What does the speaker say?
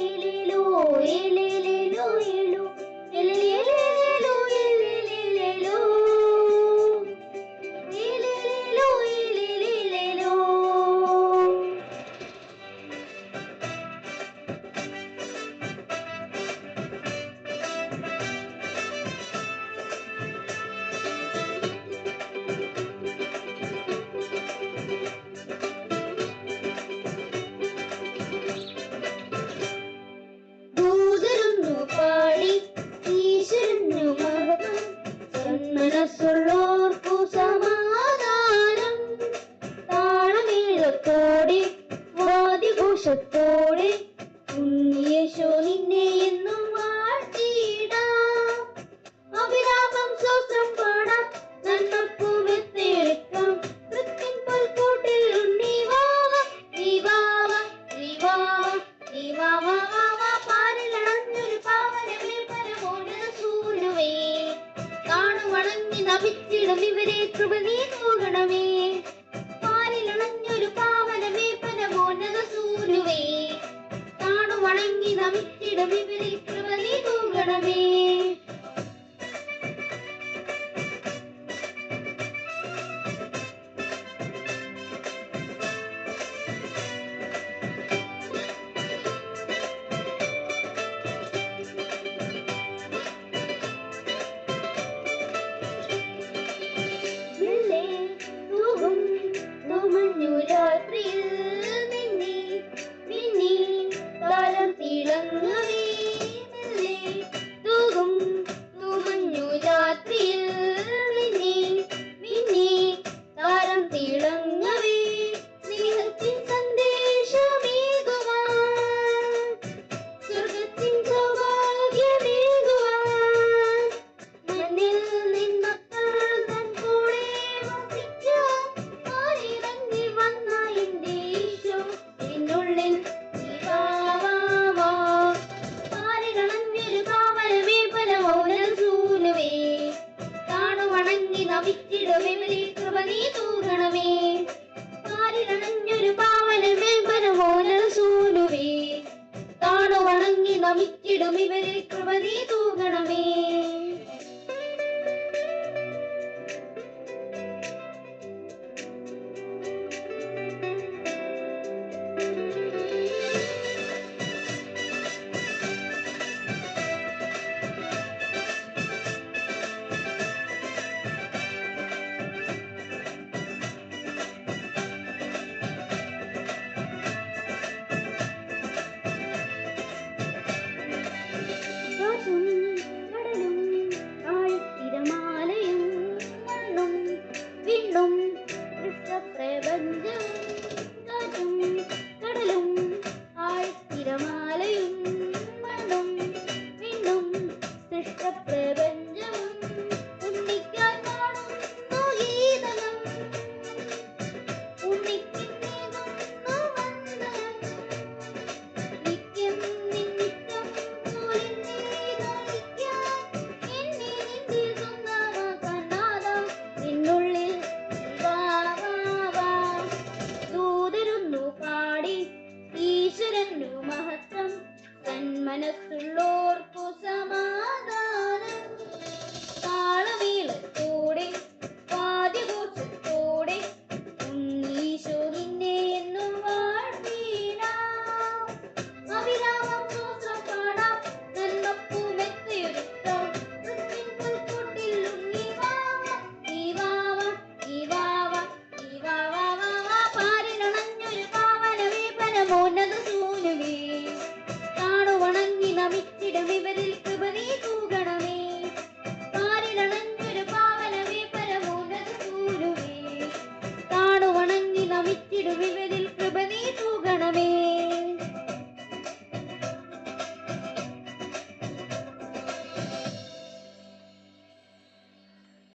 ఏలేలో ఏలేలో. വ്യാപിച്ചിടും ഇവരെ കൃപ നീ തൂകണമേ പാലിലിണഞ്ഞൊരു പാവനമേ പരമോന്നത സൂര്യവേ താണു വണങ്ങി നമിച്ചിടും ഇവരിൽ കാണുമേ കാലിലണഞ്ഞൊരു പാവന മേമ്പനമോല സൂലുവേ. താണു വണങ്ങി നമിച്ചിടും ഇവരെ കൃപതി തൂങ്ങണമേ ഈശ്വരനു മഹത്വം തന്മനസ്സുള്ളോർക്കു സമാധാനം